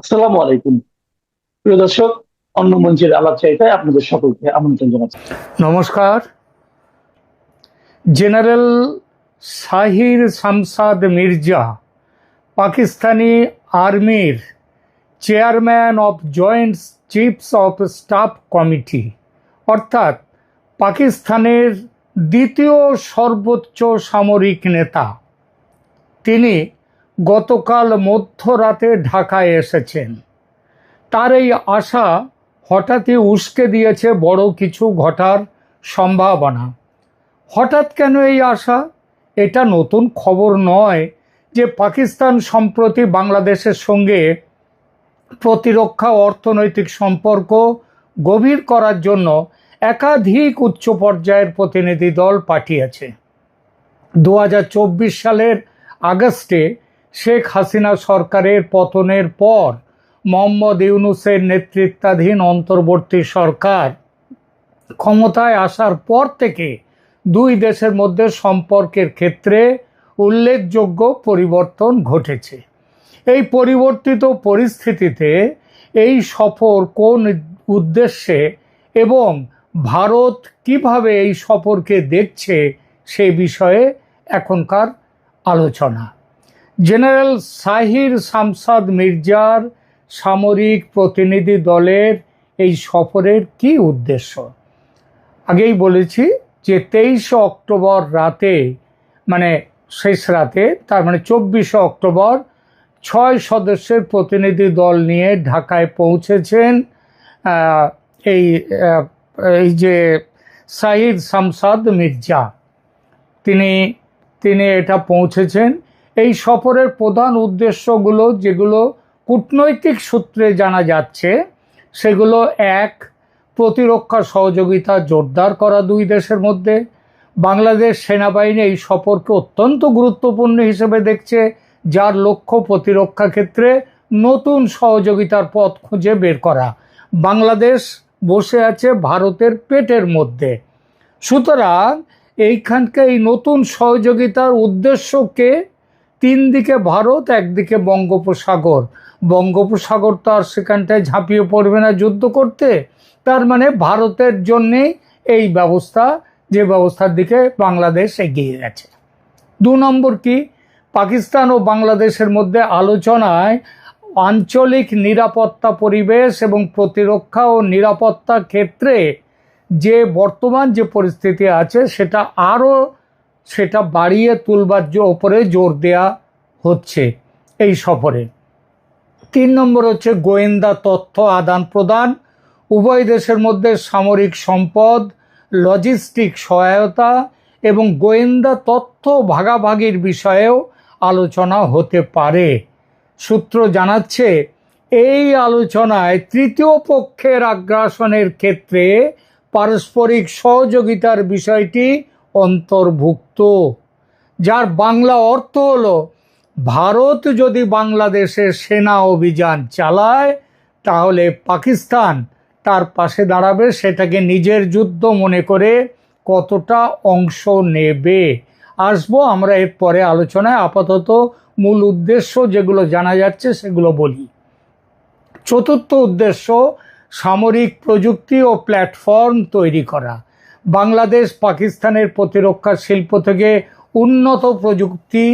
আসসালামু আলাইকুম। প্রিয় দর্শক, অন্য মঞ্চের আলাপ চাইতায় আপনাদের সকলকে আমন্ত্রণ জানাচ্ছি। নমস্কার। জেনারেল শাহির শামসাদ মির্জা, পাকিস্তানি আর্মির chairman of joint chiefs of staff committee, অর্থাৎ পাকিস্তানের দ্বিতীয় সর্বোচ্চ সামরিক নেতা। তিনি গতকাল মধ্যরাতে ঢাকায় এসেছেন। তার এই আশা হঠাৎই উস্কে দিয়েছে বড় কিছু ঘটার সম্ভাবনা। হঠাৎ কেন এই আশা? এটা নতুন খবর নয় যে পাকিস্তান সম্প্রতি বাংলাদেশের সঙ্গে প্রতিরক্ষা, অর্থনৈতিক সম্পর্ক গভীর করার জন্য একাধিক উচ্চ পর্যায়ের প্রতিনিধি দল পাঠিয়েছে। দু হাজার চব্বিশ সালের আগস্টে শেখ হাসিনা সরকারের পতনের পর মোহাম্মদ ইউনুসের নেতৃত্বাধীন অন্তর্বর্তী সরকার ক্ষমতায় আসার পর থেকে দুই দেশের মধ্যে সম্পর্কের ক্ষেত্রে উল্লেখযোগ্য পরিবর্তন ঘটেছে। এই পরিবর্তিত পরিস্থিতিতে এই সফর কোন উদ্দেশ্যে এবং ভারত কীভাবে এই সফরকে দেখছে সে বিষয়ে এখনকার আলোচনা। জেনারেল সাহির শামসাদ মির্জার সামরিক প্রতিনিধি দলের এই সফরের কি উদ্দেশ্য? আগেই বলেছি যে তেইশে অক্টোবর রাতে মানে শেষ রাতে, তার মানে চব্বিশে অক্টোবর, ছয় সদস্যের প্রতিনিধি দল নিয়ে ঢাকায় পৌঁছেছেন এই এই যে সাহিদ শামসাদ মির্জা। তিনি তিনি এটা পৌঁছেছেন। এই সফরের প্রধান উদ্দেশ্যগুলো যেগুলো কূটনৈতিক সূত্রে জানা যাচ্ছে, সেগুলো এক, প্রতিরক্ষা সহযোগিতা জোরদার করা দুই দেশের মধ্যে। বাংলাদেশ সেনাবাহিনী এই সফরকে অত্যন্ত গুরুত্বপূর্ণ হিসেবে দেখছে, যার লক্ষ্য প্রতিরক্ষা ক্ষেত্রে নতুন সহযোগিতার পথ খুঁজে বের করা। বাংলাদেশ বসে আছে ভারতের পেটের মধ্যে। সুতরাং এইখানকে এই নতুন সহযোগিতার উদ্দেশ্যকে তিন দিকে ভারত, একদিকে বঙ্গোপসাগর। বঙ্গোপসাগর তো আর সেখানটায় ঝাঁপিয়ে পড়বে না যুদ্ধ করতে। তার মানে ভারতের জন্যেই এই ব্যবস্থা, যে ব্যবস্থার দিকে বাংলাদেশ এগিয়ে গেছে। দু নম্বর কি? পাকিস্তান ও বাংলাদেশের মধ্যে আলোচনায় আঞ্চলিক নিরাপত্তা পরিবেশ এবং প্রতিরক্ষা ও নিরাপত্তা ক্ষেত্রে যে বর্তমান যে পরিস্থিতি আছে, সেটা আরও সেটা বাড়িয়ে তুলবার ওপরে জোর দেয়া হচ্ছে এই সফরে। তিন নম্বর হচ্ছে গোয়েন্দা তথ্য আদান প্রদান। উভয় দেশের মধ্যে সামরিক সম্পদ, লজিস্টিক সহায়তা এবং গোয়েন্দা তথ্য ভাগাভাগির বিষয়েও আলোচনা হতে পারে। সূত্র জানাচ্ছে, এই আলোচনায় তৃতীয় পক্ষের আগ্রাসনের ক্ষেত্রে পারস্পরিক সহযোগিতার বিষয়টি অন্তর্ভুক্ত, যার বাংলা অর্থ হলো, ভারত যদি বাংলাদেশে সেনা অভিযান চালায়, তাহলে পাকিস্তান তার পাশে দাঁড়াবে, সেটাকে নিজের যুদ্ধ মনে করে কতটা অংশ নেবে। আসব আমরা এর পরে আলোচনায়। আপাতত মূল উদ্দেশ্য যেগুলো জানা যাচ্ছে সেগুলো বলি। চতুর্থ উদ্দেশ্য, সামরিক প্রযুক্তি ও প্ল্যাটফর্ম তৈরি করা। বাংলাদেশ পাকিস্তানের প্রতিরক্ষা শিল্প থেকে উন্নত প্রযুক্তি,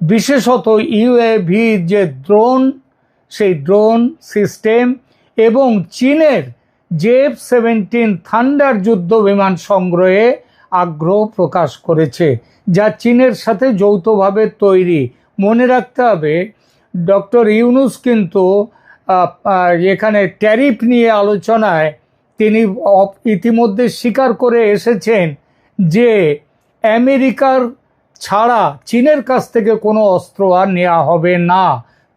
বিশেষত ইউএভি যে ড্রোন, সেই ড্রোন সিস্টেম এবং চীনের জেফ সেভেন্টিন থান্ডার যুদ্ধ বিমান সংগ্রহে আগ্রহ প্রকাশ করেছে, যা চীনের সাথে যৌথভাবে তৈরি। মনে রাখতে হবে, ডক্টর ইউনুস কিন্তু এখানে ট্যারিফ নিয়ে আলোচনায় তিনি ইতিমধ্যে স্বীকার করে এসেছেন যে আমেরিকার ছাড়া চীনের কাছ থেকে কোনো অস্ত্র আর নেওয়া হবে না।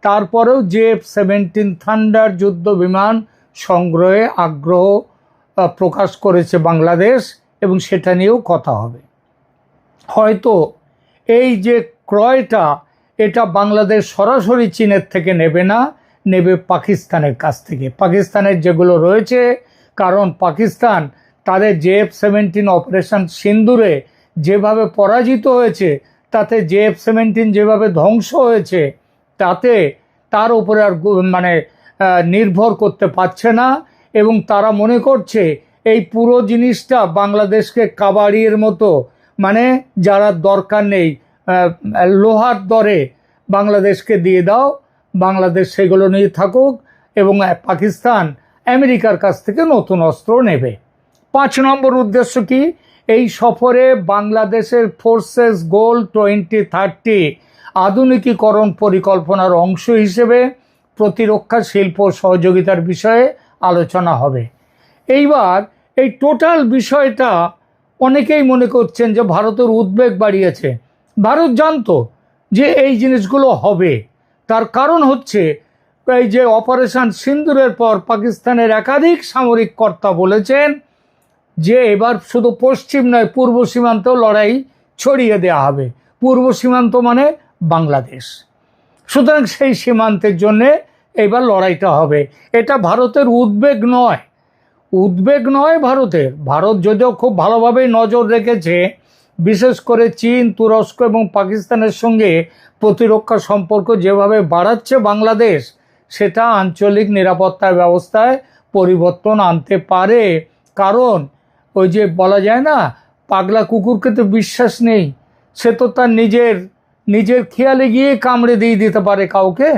তারপরেও যে সেভেন্টিন থান্ডার যুদ্ধ বিমান সংগ্রহে আগ্রহ প্রকাশ করেছে বাংলাদেশ এবং সেটা নিয়েও কথা হবে। হয়তো এই যে ক্রয়টা, এটা বাংলাদেশ সরাসরি চীনের থেকে নেবে না, নেবে পাকিস্তানের কাছ থেকে। পাকিস্তানের যেগুলো রয়েছে কারণ পাকিস্তান তাদের জে এফ সেভেন্টিন অপারেশন সিন্দুরে যেভাবে পরাজিত হয়েছে, তাতে জে এফ সেভেন্টিন যেভাবে ধ্বংস হয়েছে, তাতে তার উপরে আর মানে নির্ভর করতে পারছে না এবং তারা মনে করছে এই পুরো জিনিসটা বাংলাদেশকে কাবাড়ির মতো মানে যারা দরকার নেই লোহার দরে বাংলাদেশকে দিয়ে দাও, বাংলাদেশ সেগুলো নিয়ে থাকুক এবং পাকিস্তান আমেরিকার কাছ থেকে নতুন অস্ত্র নেবে। পাঁচ নম্বর উদ্দেশ্য কি? এই সফরে বাংলাদেশের ফোর্সেস গোল টোয়েন্টি থার্টি আধুনিকীকরণ পরিকল্পনার অংশ হিসেবে প্রতিরক্ষা, শিল্প সহযোগিতার বিষয়ে আলোচনা হবে। এইবার এই টোটাল বিষয়টা অনেকেই মনে করছেন যে ভারতের উদ্বেগ বাড়িয়েছে। ভারত জানতো যে এই জিনিসগুলো হবে। তার কারণ হচ্ছে এই যে অপারেশন সিন্দুরের পর পাকিস্তানের একাধিক সামরিক কর্তা বলেছেন যে এবার শুধু পশ্চিম নয়, পূর্ব সীমান্তেও লড়াই ছড়িয়ে দেওয়া হবে। পূর্ব সীমান্ত মানে বাংলাদেশ। সুতরাং সেই সীমান্তের জন্যে এবার লড়াইটা হবে। এটা ভারতের উদ্বেগ নয়। উদ্বেগ নয় ভারতের। ভারত যদিও খুব ভালোভাবেই নজর রেখেছে, বিশেষ করে চীন, তুরস্ক এবং পাকিস্তানের সঙ্গে প্রতিরক্ষা সম্পর্ক যেভাবে বাড়াচ্ছে বাংলাদেশ সেটা আঞ্চলিক নিরাপত্তা ব্যবস্থায় পরিবর্তন আনতে পারে। কারণ ওই যে বলা যায় না, পাগলা কুকুরকে তো বিশ্বাস নেই, সে তো তার নিজের নিজের খেয়ালে গিয়ে কামড়ে দিয়ে দিতে পারে কাউকে।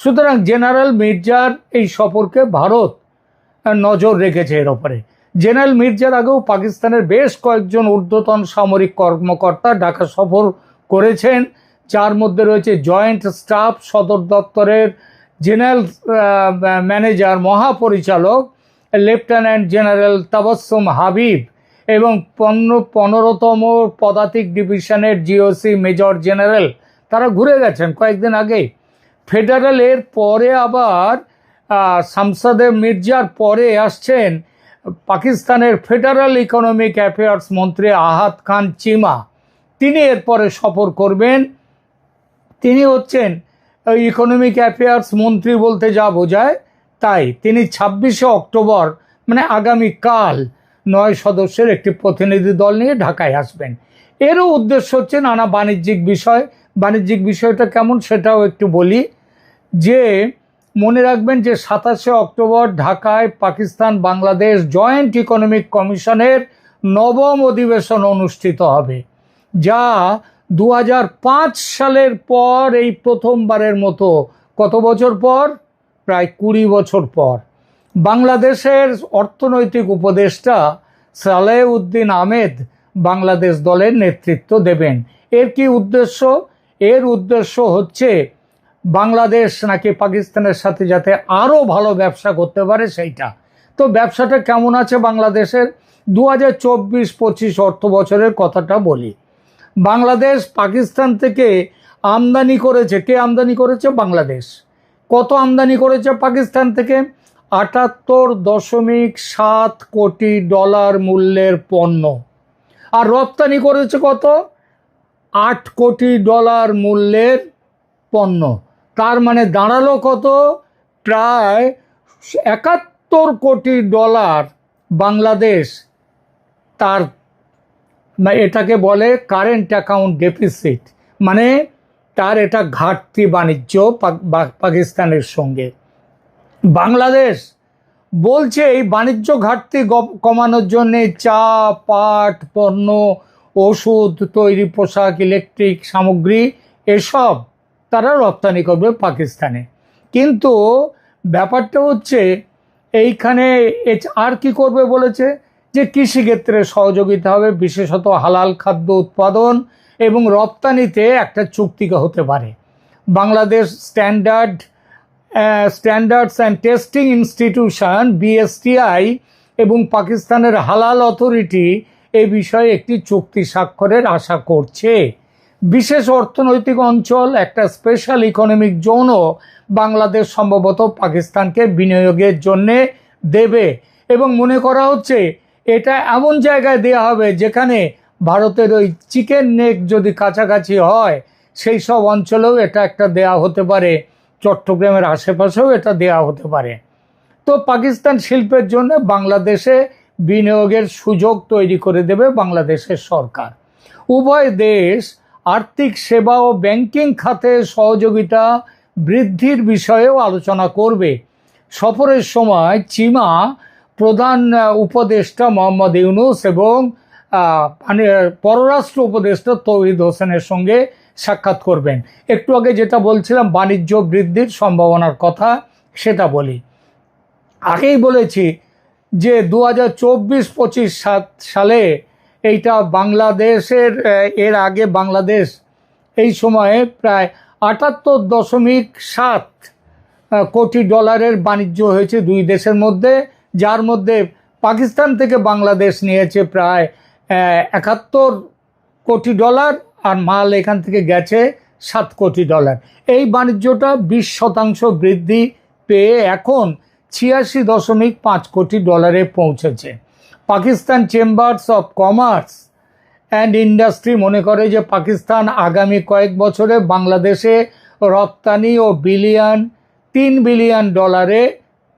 সুতরাং জেনারেল মির্জার এই সফরকে ভারত নজর রেখেছে এর ওপরে। জেনারেল মির্জার আগেও পাকিস্তানের বেশ কয়েকজন ঊর্ধ্বতন সামরিক কর্মকর্তা ঢাকা সফর করেছেন। যার মধ্যে রয়েছে জয়েন্ট স্টাফ, সদর দপ্তরের জেনারেল ম্যানেজার, মহাপরিচালক, লেফটেন্যান্ট জেনারেল তাবাসসুম হাবিব এবং পনেরো পনেরোতম পদাতিক ডিভিশনের জিওসি মেজর জেনারেল, তারা ঘুরে গেছেন কয়েকদিন আগেই। ফেডারেলের পরে আবার শামসাদে মির্জার পরে আসছেন পাকিস্তানের ফেডারেল ইকোনমিক অ্যাফেয়ার্স মন্ত্রী আহাত খান চিমা। তিনি এরপরে সফর করবেন। তিনি হচ্ছেন ইকোনমিক অ্যাফেয়ার্স মন্ত্রী বলতে যা বোঝায় তাই তিনি ছাব্বিশে অক্টোবর মানে আগামীকাল নয় সদস্যের একটি প্রতিনিধি দল নিয়ে ঢাকায় আসবেন। এরও উদ্দেশ্য হচ্ছে নানা বাণিজ্যিক বিষয়। বাণিজ্যিক বিষয়টা কেমন সেটাও একটু বলি। যে মনে রাখবেন যে সাতাশে অক্টোবর ঢাকায় পাকিস্তান বাংলাদেশ জয়েন্ট ইকোনমিক কমিশনের নবম অধিবেশন অনুষ্ঠিত হবে, যা দু হাজার পাঁচ সালের পর এই প্রথমবারের মতো কত বছর পর? প্রায় কুড়ি বছর পর। বাংলাদেশের অর্থনৈতিক উপদেষ্টা সালেহ উদ্দিন আহমেদ বাংলাদেশ দলের নেতৃত্ব দেবেন। এর কি উদ্দেশ্য? এর উদ্দেশ্য হচ্ছে বাংলাদেশ নাকি পাকিস্তানের সাথে যাতে আরও ভালো ব্যবসা করতে পারে সেইটা। তো ব্যবসাটা কেমন আছে বাংলাদেশের? দু হাজার চব্বিশ পঁচিশ অর্থ বছরের কথাটা বলি। বাংলাদেশ পাকিস্তান থেকে আমদানি করেছে। কে আমদানি করেছে? বাংলাদেশ। কত আমদানি করেছে পাকিস্তান থেকে? আটাত্তর দশমিক সাত কোটি ডলার মূল্যের পণ্য। আর রপ্তানি করেছে কত? আট কোটি ডলার মূল্যের পণ্য। তার মানে দাঁড়াল কত? প্রায় একাত্তর কোটি ডলার বাংলাদেশ তার এটাকে বলে কারেন্ট অ্যাকাউন্ট ডেফিসিট মানে তার এটা ঘাটতি বাণিজ্য পাকিস্তানের সঙ্গে। বাংলাদেশ বলছে এই বাণিজ্য ঘাটতি কমানোর জন্যে চা, পাট, পণ্য, ওষুধ, তৈরি পোশাক ইলেকট্রিক সামগ্রী, এসব তারা রপ্তানি করবে পাকিস্তানে। কিন্তু ব্যাপারটা হচ্ছে, এইখানে আর কি করবে বলেছে? যে কৃষিক্ষেত্রে সহযোগিতা হবে, বিশেষত হালাল খাদ্য উৎপাদন এবং রপ্তানিতে একটা চুক্তি হতে পারে। Bangladesh standard standards and testing institution, BSTI, এবং পাকিস্তানের হালাল অথরিটি এ বিষয়ে একটি চুক্তি স্বাক্ষরের আশা করছে। বিশেষ অর্থনৈতিক অঞ্চল, একটা স্পেশাল ইকোনমিক জোনও বাংলাদেশ সম্ভবত পাকিস্তানকে বিনিয়োগের জন্যে দেবে। এবং মনে করা হচ্ছে এটা এমন জায়গায় দেওয়া হবে যেখানে ভারতের ওই চিকেন নেক যদি কাছাকাছি হয়, সেই সব অঞ্চলেও এটা একটা দেয়া হতে পারে, চট্টগ্রামের আশেপাশেও এটা দেয়া হতে পারে। তো পাকিস্তান শিল্পের জন্য বাংলাদেশে বিনিয়োগের সুযোগ তৈরি করে দেবে বাংলাদেশের সরকার। উভয় দেশ আর্থিক সেবা ও ব্যাংকিং খাতে সহযোগিতা বৃদ্ধির বিষয়েও আলোচনা করবে। সফরের সময় চিমা প্রধান উপদেষ্টা মোহাম্মদ ইউনুস এবং মানে পররাষ্ট্র উপদেষ্টা তৌহিদ হোসেনের সঙ্গে সাক্ষাৎ করবেন। একটু আগে যেটা বলছিলাম, বাণিজ্য বৃদ্ধির সম্ভাবনার কথা, সেটা বলি। আগেই বলেছি যে দু হাজার চব্বিশ, পঁচিশ সালে এইটা বাংলাদেশের এর আগে বাংলাদেশ এই সময়ে প্রায় আটাত্তর দশমিক সাত কোটি ডলারের বাণিজ্য হয়েছে দুই দেশের মধ্যে। যার মধ্যে পাকিস্তান থেকে বাংলাদেশ নিয়েছে প্রায় একাত্তর কোটি ডলার আর মাল এখান থেকে গেছে সাত কোটি ডলার। এই বাণিজ্যটা বিশ শতাংশ বৃদ্ধি পেয়ে এখন ছিয়াশি দশমিক পাঁচ কোটি ডলারে পৌঁছেছে। Pakistan chambers of commerce and industry মনে করে যে পাকিস্তান আগামী কয়েক বছরে বাংলাদেশে রপ্তানি ও বিলিয়ন, তিন বিলিয়ন ডলারে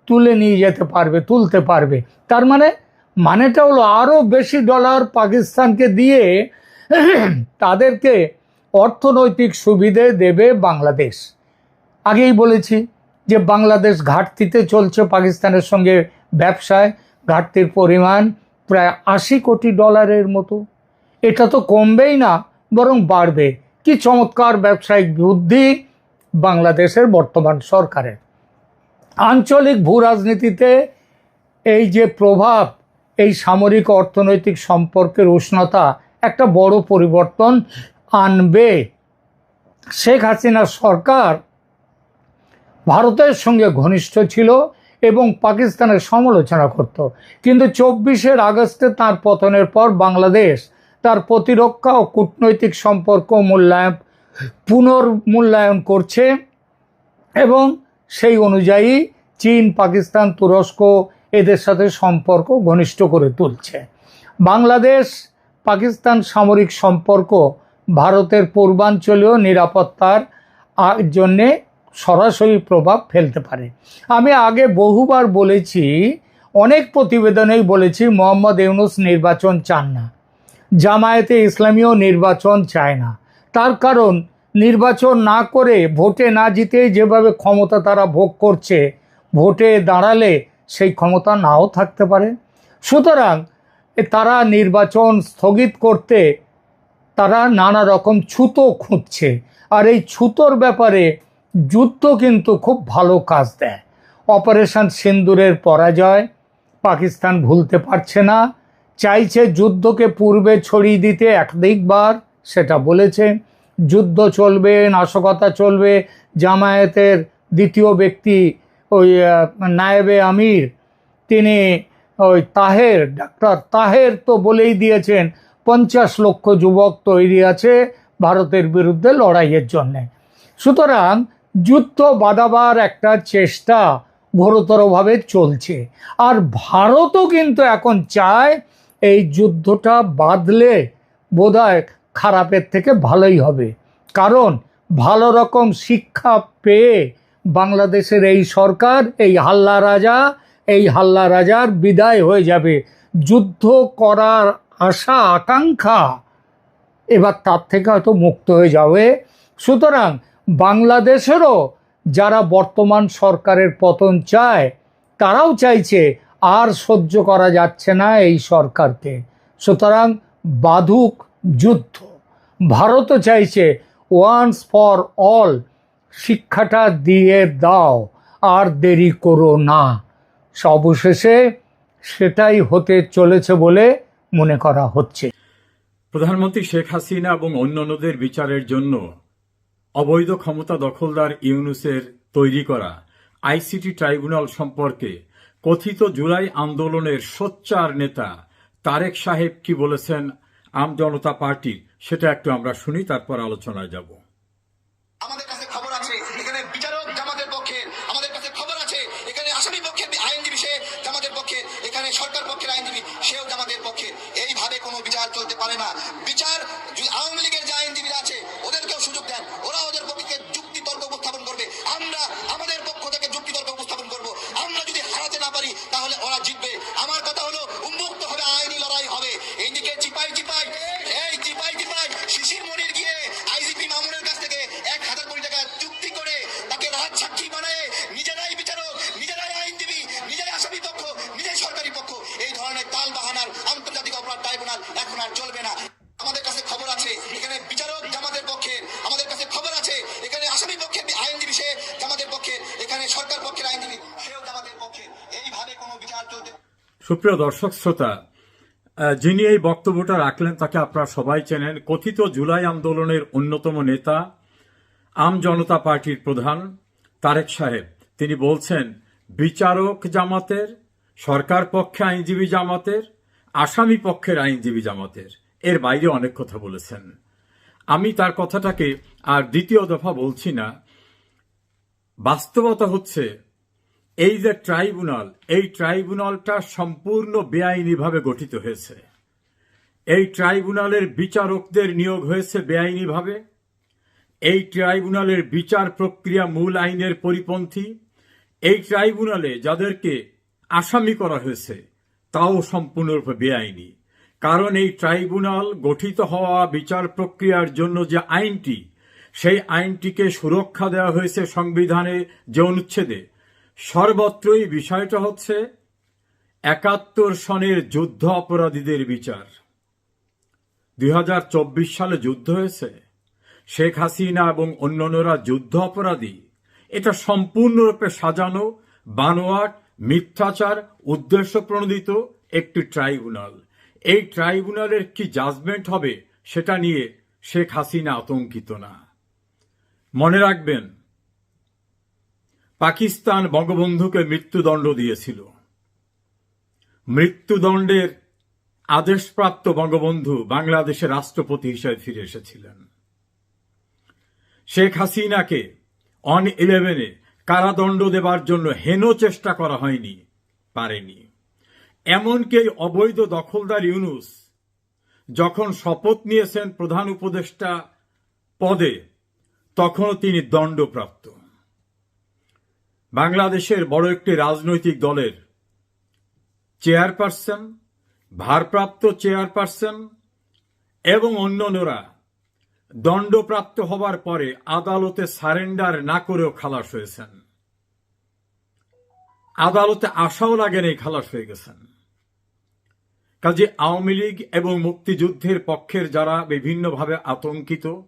তুলে নিয়ে যেতে পারবে, তুলতে পারবে। তার মানে মানেটা হলো আরও বেশি ডলার পাকিস্তানকে দিয়ে তাদেরকে অর্থনৈতিক সুবিধে দেবে বাংলাদেশ। আগেই বলেছি যে বাংলাদেশ ঘাটতিতে চলছে পাকিস্তানের সঙ্গে ব্যবসায়। ঘাটতির পরিমাণ প্রায় আশি কোটি ডলারের মতো। এটা তো কমবেই না, বরং বাড়বে। কি চমৎকার ব্যবসায়িক বুদ্ধি বাংলাদেশের বর্তমান সরকারের। আঞ্চলিক ভূ রাজনীতিতে এই যে প্রভাব, এই সামরিক অর্থনৈতিক সম্পর্কের উষ্ণতা একটা বড় পরিবর্তন আনবে। শেখ হাসিনার সরকার ভারতের সঙ্গে ঘনিষ্ঠ ছিল এবং পাকিস্তানের সমালোচনা করত। কিন্তু চব্বিশের আগস্টে তার পতনের পর বাংলাদেশ তার প্রতিরক্ষা ও কূটনৈতিক সম্পর্ক মূল্যায়ন, পুনর্মূল্যায়ন করছে এবং সেই অনুযায়ী চীন, পাকিস্তান, তুরস্ক এদের সাথে সম্পর্ক ঘনিষ্ঠ করে তুলছে। বাংলাদেশ, পাকিস্তান সামরিক সম্পর্ক ভারতের পূর্বাঞ্চলীয় নিরাপত্তার জন্যে সরাসরি প্রভাব ফেলতে পারে। আমি আগে বহুবার বলেছি, অনেক প্রতিবেদনেই বলেছি মোহাম্মদ ইউনুস নির্বাচন চান না। জামায়াতে ইসলামীও নির্বাচন চায় না। তার কারণ নির্বাচন না করে ভোটে না জিতে যেভাবে ক্ষমতা তারা ভোগ করছে, ভোটে দাঁড়ালে সেই ক্ষমতা নাও থাকতে পারে। সুতরাং তারা নির্বাচন স্থগিত করতে তারা নানা রকম ছুতো খুঁজছে। আর এই ছুতোর ব্যাপারে যুদ্ধ কিন্তু খুব ভালো কাজ দেয়। অপারেশন সিন্দুরের পরাজয় পাকিস্তান ভুলতে পারছে না, চাইছে যুদ্ধকে পূর্বে ছড়িয়ে দিতে একাধিকবার সেটা বলেছে। যুদ্ধ চলবে, নাশকতা চলবে, জামায়াতের দ্বিতীয় ব্যক্তি ওই নায়েবে আমির, তিনি ওই তাহের, ডাক্তার তাহের তো বলেই দিয়েছেন, পঞ্চাশ লক্ষ যুবক তৈরি আছে ভারতের বিরুদ্ধে লড়াইয়ের জন্যে। সুতরাং যুদ্ধ বাঁধাবার একটা চেষ্টা ঘোরতরভাবে চলছে। আর ভারতও কিন্তু এখন চায় এই যুদ্ধটা বাঁধলে বোধহয় খারাপের থেকে ভালোই হবে। কারণ ভালো রকম শিক্ষা পেয়ে বাংলাদেশের এই সরকার, এই হাল্লা রাজা, এই হাল্লা রাজার বিদায় হয়ে যাবে। যুদ্ধ করার আশা, আকাঙ্ক্ষা এবার তার থেকে হয়তো মুক্ত হয়ে যাবে। সুতরাং বাংলাদেশেরও যারা বর্তমান সরকারের পতন চায়, তারাও চাইছে আর সহ্য করা যাচ্ছে না এই সরকারকে। সুতরাং বাধুক যুদ্ধ। ভারতও চাইছে ওয়ান্স ফর অল, শিক্ষাটা দিয়ে দাও, আর দেরি করো না। অবশেষে সেটাই হতে চলেছে বলে মনে করা হচ্ছে। প্রধানমন্ত্রী শেখ হাসিনা এবং অন্যান্যদের বিচারের জন্য অবৈধ ক্ষমতা দখলদার ইউনুসের তৈরি করা আইসিটি ট্রাইব্যুনাল সম্পর্কে কথিত জুলাই আন্দোলনের সোচ্চার নেতা তারেক সাহেব কি বলেছেন আম জনতা পার্টির সেটা একটু আমরা শুনি তারপর আলোচনায় যাব। সুপ্রিয় দর্শক শ্রোতা যিনি এই বক্তব্যটা রাখলেন তাকে আপনারা সবাই চেনেন। কথিত জুলাই আন্দোলনের অন্যতম নেতা, আম জনতা পার্টির প্রধান তারেক সাহেব। তিনি বলছেন, বিচারক জামাতের, সরকার পক্ষে আইনজীবী জামাতের, আসামি পক্ষের আইনজীবী জামাতের। এর বাইরে অনেক কথা বলেছেন। আমি তার কথাটাকে আর দ্বিতীয় দফা বলছি না। বাস্তবতা হচ্ছে এই যে ট্রাইব্যুনাল, এই ট্রাইব্যুনালটা সম্পূর্ণ বেআইনিভাবে গঠিত হয়েছে। এই ট্রাইব্যুনালের বিচারকদের নিয়োগ হয়েছে বেআইনিভাবে। এই ট্রাইব্যুনালের বিচার প্রক্রিয়া মূল আইনের পরিপন্থী। এই ট্রাইব্যুনালে যাদেরকে আসামি করা হয়েছে, তাও সম্পূর্ণরূপে বেআইনি। কারণ এই ট্রাইব্যুনাল গঠিত হওয়া বিচার প্রক্রিয়ার জন্য যে আইনটি, সেই আইনটিকে সুরক্ষা দেওয়া হয়েছে সংবিধানে যে অনুচ্ছেদে সর্বত্রই বিষয়টা হচ্ছে একাত্তর সনের যুদ্ধ অপরাধীদের বিচার। দুই হাজার চব্বিশ সালে যুদ্ধ হয়েছে। শেখ হাসিনা এবং অন্যান্যরা যুদ্ধ অপরাধী। এটা সম্পূর্ণরূপে সাজানো, বানোয়াট, মিথ্যাচার উদ্দেশ্য প্রণোদিত একটি ট্রাইব্যুনাল। এই ট্রাইব্যুনালের কি জাজমেন্ট হবে সেটা নিয়ে শেখ হাসিনা আতঙ্কিত না। মনে রাখবেন পাকিস্তান বঙ্গবন্ধুকে মৃত্যুদণ্ড দিয়েছিল। মৃত্যুদণ্ডের আদেশপ্রাপ্ত বঙ্গবন্ধু বাংলাদেশের রাষ্ট্রপতি হিসেবে ফিরে এসেছিলেন। শেখ হাসিনাকে অন ইলেভেনে কারাদণ্ড দেবার জন্য হেন চেষ্টা করা হয়নি, পারেনি। এমনকি অবৈধ দখলদার ইউনুস যখন শপথ নিয়েছেন প্রধান উপদেষ্টা পদে, তখনও তিনি দণ্ডপ্রাপ্ত। বাংলাদেশের বড় একটি রাজনৈতিক দলের চেয়ারপারসন, ভারপ্রাপ্ত চেয়ারপারসন এবং অন্যান্যরা দণ্ডপ্রাপ্ত হবার পরে আদালতে সারেন্ডার না করেও খালাস হয়েছেন। আদালতে আশাও লাগেন খালাস হয়ে গেছেন। কাজে আওয়ামী লীগ এবং মুক্তিযুদ্ধের পক্ষের যারা বিভিন্নভাবে আতঙ্কিত,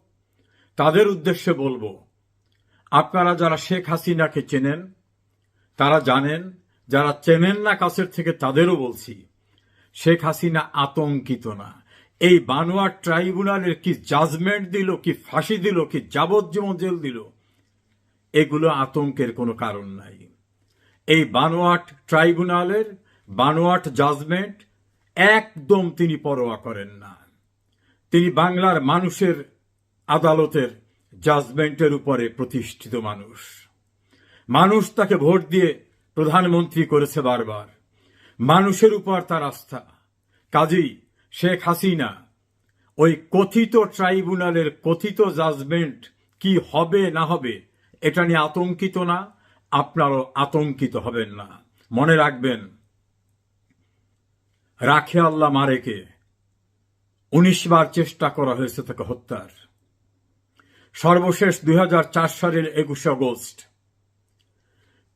তাদের উদ্দেশ্যে বলব, আপনারা যারা শেখ হাসিনাকে চেনেন তারা জানেন, যারা চেনেন না কাছের থেকে তাদেরও বলছি, শেখ হাসিনা আতঙ্কিত না। এই বানোয়ার ট্রাইব্যুনালের কি জাজমেন্ট দিল, কি ফাঁসি দিল, কি যাবজ্জীবন জেল দিল, এগুলো আতঙ্কের কোনো কারণ নাই। এই বানোয়াট ট্রাইব্যুনালের বানোয়াট জাজমেন্ট একদম তিনি পরোয়া করেন না। তিনি বাংলার মানুষের আদালতের জাজমেন্টের উপরে প্রতিষ্ঠিত মানুষ। মানুষ তাকে ভোট দিয়ে প্রধানমন্ত্রী করেছে বারবার। মানুষের উপর তার আস্থা। কাজী শেখ হাসিনা, ওই কথিত ট্রাইব্যুনালের কথিত জাজমেন্ট কি হবে না হবে, এটা নিয়ে আতঙ্কিত না, আপনারও আতঙ্কিত হবেন না। মনে রাখবেন, রাখে আল্লাহ মারেকে। উনিশ বার চেষ্টা করা হয়েছে তাকে হত্যার। সর্বশেষ দুই হাজার চার সালের একুশে আগস্ট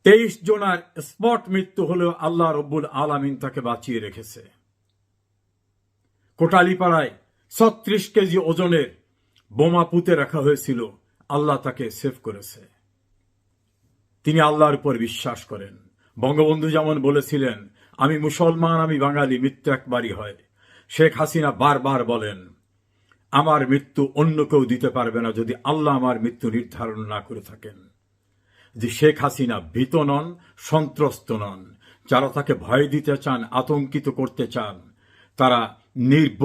তেইশ জনার স্পট মৃত্যু হলেও আল্লাহ রব্বুল আলামিন তাকে বাঁচিয়ে রেখেছে। কোটালীপাড়ায় ছত্রিশ কেজি ওজনের বোমা পুঁতে রাখা হয়েছিল। আল্লাহ তাকে সেভ করেছে। তিনি আল্লাহর উপর বিশ্বাস করেন। বঙ্গবন্ধু যেমন বলেছিলেন, আমি মুসলমান, আমি বাঙালি, মৃত্যু একবারই হয়। শেখ হাসিনা বারবার বলেন, আমার মৃত্যু অন্য কেউ দিতে পারবে না যদি আল্লাহ আমার মৃত্যু নির্ধারণ না করে থাকেন। যে শেখ হাসিনা ভীত নন, সন্ত্রস্ত নন। যারা তাকে ভয় দিতে চান, আতঙ্কিত করতে চান, তারা নির্ব